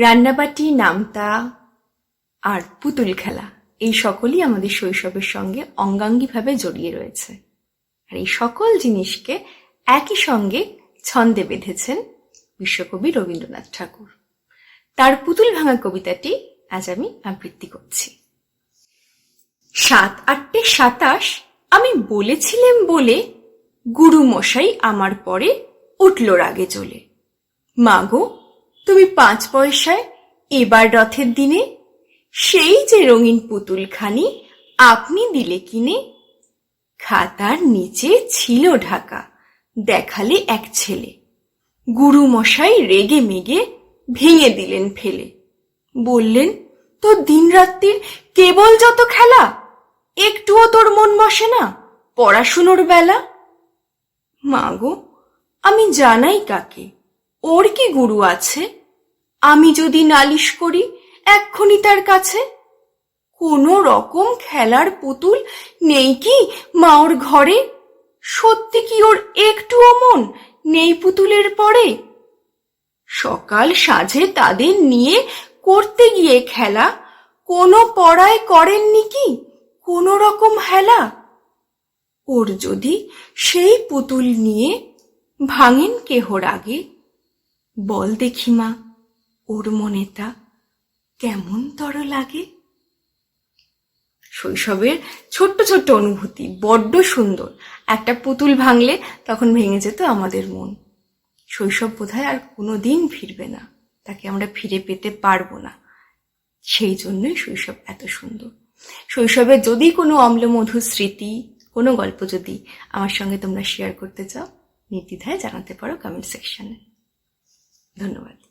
রান্নাবাটি, নামতা আর পুতুল খেলা, এই সকলই আমাদের শৈশবের সঙ্গে অঙ্গাঙ্গিভাবে জড়িয়ে রয়েছে। আর এই সকল জিনিসকে একই সঙ্গে ছন্দে বেঁধেছেন বিশ্বকবি রবীন্দ্রনাথ ঠাকুর। তার পুতুল ভাঙা কবিতাটি আজ আমি আবৃত্তি করছি। সাত আটটে সাতাশ, আমি বলেছিলেম বলে গুরু মশাই আমার পরে উঠল রাগে চলে মাগো তুমি পাঁচ পয়সায় এবার রথের দিনে সেই যে রঙিন পুতুলখানি আপনি দিলে কিনে, খাতার নিচে ছিল ঢাকা দেখালে এক ছেলে। গুরু মশাই রেগে মেগে ভেঙে দিলেন ফেলে। বললেন, তোর দিনরাত্রির কেবল যত খেলা, একটুও তোর মন বসে না পড়াশুনোর বেলা? মাগো আমি জানাই কাকে, ওর কি গুরু আছে? আমি যদি নালিশ করি, এক্ষুনি তার কাছে। কোনো রকম খেলার পুতুল নেই কি মা ওর ঘরে? সত্যি কি ওর একটুও মন নেই পুতুলের পরে? সকাল সাঁঝে তাদের নিয়ে করতে গিয়ে খেলা, কোনো পড়ায় করেননি কি কোনো রকম হেলা? ওর যদি সেই পুতুল নিয়ে ভাঙেন কেহর আগে বল দেখি মা ওর মনে তা কেমন তর লাগে? শৈশবের ছোট্ট ছোট্ট অনুভূতি, বড্ড সুন্দর। একটা পুতুল ভাঙলে তখন ভেঙে যেত আমাদের মন। শৈশব বোধহয় আর কোনো দিন ফিরবে না। তাকে আমরা ফিরে পেতে পারব না। সেই জন্যই শৈশব এত সুন্দর। শৈশবে যদি কোনো অম্লমধুর স্মৃতি, কোনো গল্প যদি আমার সঙ্গে তোমরা শেয়ার করতে চাও, নির্দ্বিধায় জানাতে পারো কমেন্ট সেকশনে ধন্যবাদ।